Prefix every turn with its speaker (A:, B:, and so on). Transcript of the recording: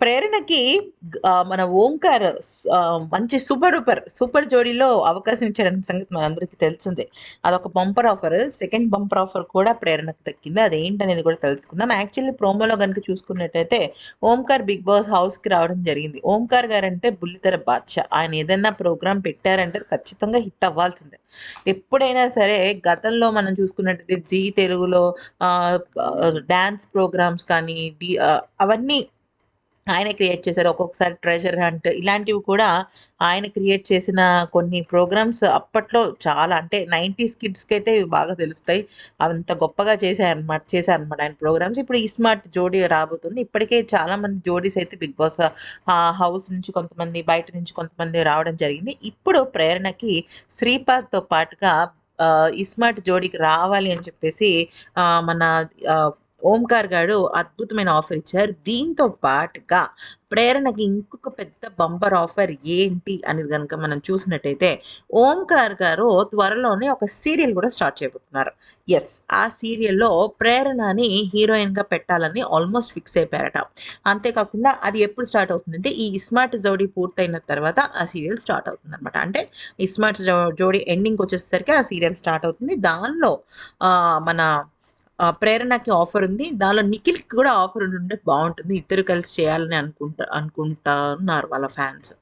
A: ప్రేరణకి మన ఓంకార్ మంచి super duper super జోడీలో అవకాశం ఇచ్చాడన్న సంగతి మనందరికీ తెలిసిందే. అదొక bumper offer second bumper offer కూడా ప్రేరణకు దక్కింది. అదేంటనేది కూడా తెలుసుకుందాం. యాక్చువల్లీ ప్రోమోలో కనుక చూసుకున్నట్టయితే ఓంకార్ బిగ్ బాస్ హౌస్కి రావడం జరిగింది. ఓంకార్ గారు అంటే బుల్లితెర బాద్షా. ఆయన ఏదైనా ప్రోగ్రామ్ పెట్టారంటే అది ఖచ్చితంగా హిట్ అవ్వాల్సిందే. ఎప్పుడైనా సరే గతంలో మనం చూసుకున్నట్టయితే జీ తెలుగులో డ్యాన్స్ ప్రోగ్రామ్స్ కానీ డి అవన్నీ ఆయన క్రియేట్ చేశారు. ఒక్కొక్కసారి ట్రెజర్ హంట్ ఇలాంటివి కూడా ఆయన క్రియేట్ చేసిన కొన్ని ప్రోగ్రామ్స్ అప్పట్లో చాలా అంటే నైంటీస్ కిడ్స్కి అయితే ఇవి బాగా తెలుస్తాయి. అంత గొప్పగా చేశారనమాట చేశారనమాట ఆయన ప్రోగ్రామ్స్. ఇప్పుడు ఈ స్మార్ట్ జోడీ రాబోతుంది. ఇప్పటికే చాలా మంది జోడీస్ అయితే బిగ్ బాస్ హౌస్ నుంచి కొంతమంది బయట నుంచి కొంతమంది రావడం జరిగింది. ఇప్పుడు ప్రేరణకి శ్రీపాద్తో పాటుగా ఇస్మార్ట్ జోడీకి రావాలి అని చెప్పేసి మన ఓంకార్ గారు అద్భుతమైన ఆఫర్ ఇచ్చారు. దీంతో పాటుగా ప్రేరణకి ఇంకొక పెద్ద బంపర్ ఆఫర్ ఏంటి అనేది కనుక మనం చూసినట్టయితే ఓంకార్ గారు త్వరలోనే ఒక సీరియల్ కూడా స్టార్ట్ చేయబోతున్నారు. ఎస్ ఆ సీరియల్లో ప్రేరణని హీరోయిన్గా పెట్టాలని ఆల్మోస్ట్ ఫిక్స్ అయిపోయారట. అంతేకాకుండా అది ఎప్పుడు స్టార్ట్ అవుతుందంటే ఈ స్మార్ట్ జోడీ పూర్తయిన తర్వాత ఆ సీరియల్ స్టార్ట్ అవుతుంది అనమాట అంటే ఇస్మార్ట్ జో జోడీ ఎండింగ్ వచ్చేసరికి ఆ సీరియల్ స్టార్ట్ అవుతుంది. దానిలో మన ప్రేరణకి ఆఫర్ ఉంది. దానిలో నిఖిల్కి కూడా ఆఫర్ ఉంటే బాగుంటుంది. ఇద్దరు కలిసి చేయాలని అనుకుంటా అనుకుంటున్నారు వాళ్ళ ఫ్యాన్స్.